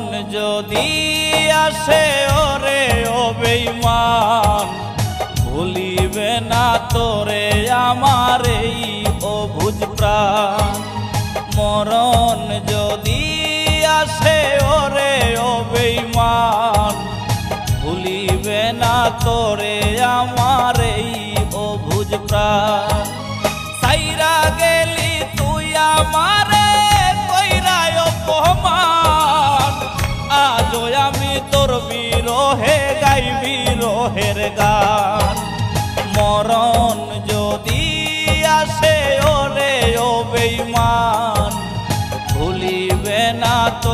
মরণ যদি আসে, ওরে ও বেঈমান ভুলিবে না তোরে আমার এই অভুজ প্রাণ। মরণ যদি আসে, ওরে ও ভুলিবে না তোরে আমার এই অভুজ প্রাণ। সাইরা গেলি তুই আমারে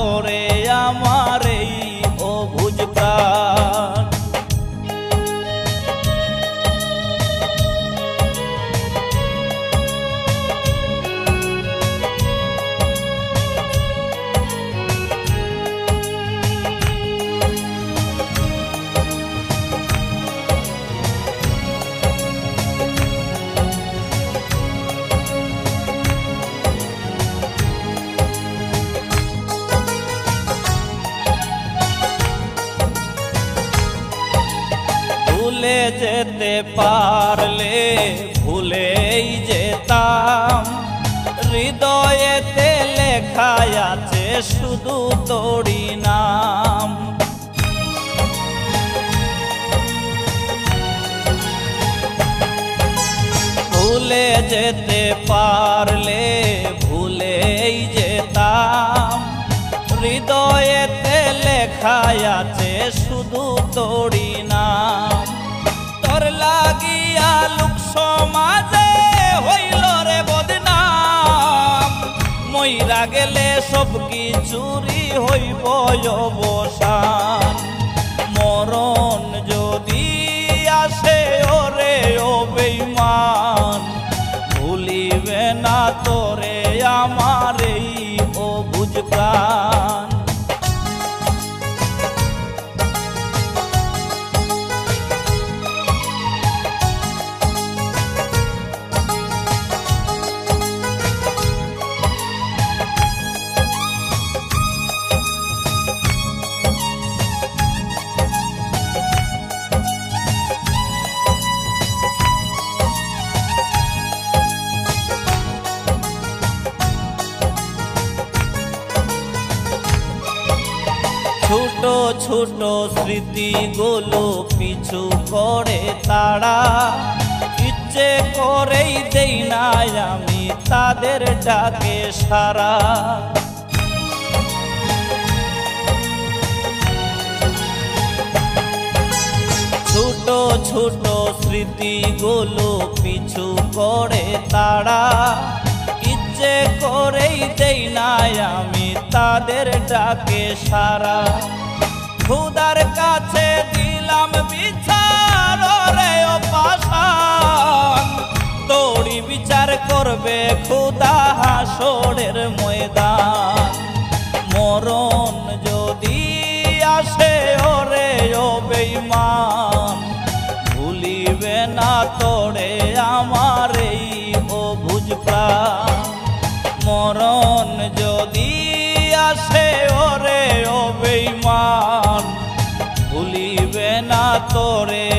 না ভুলে যেতে পারলে ভুলেই যেতাম। হৃদয়েতে লেখা আছে শুধু তোরি নাম। ভুলে যেতে পারলে ভুলেই যেতাম। হৃদয়েতে লেখা আছে শুধু তোরি নাম। লাগিয়া লোক সমাজে গেলে সব কিছুরি হইব অবসান। মরণ যদি আসে, ওরে ও ভুলিবে না তোরে আমার এই প্রাণ। ছোট ছোট স্মৃতিগুলো পিছু করে তারা। ইচ্ছে করেই দেই না আমি তাদের ডাকে সারা। ছোট ছোট স্মৃতিগুলো পিছু করে তারা। ইচ্ছে করেই দেই নাই আমি তাদের ডাকে সারা। খুদার কাছে দিলাম বিচার রে ও পাশান তোরি বিচার করবে খুদা হাসরের ময়দান। মরণ যদি আসে, ওরে ও বেঈমান। ভুলিবে না তোরে আমার এই অভুজ প্রাণ। মরণ যদি আসে ওরে ও বেইমান ভুলিবে না তোরে।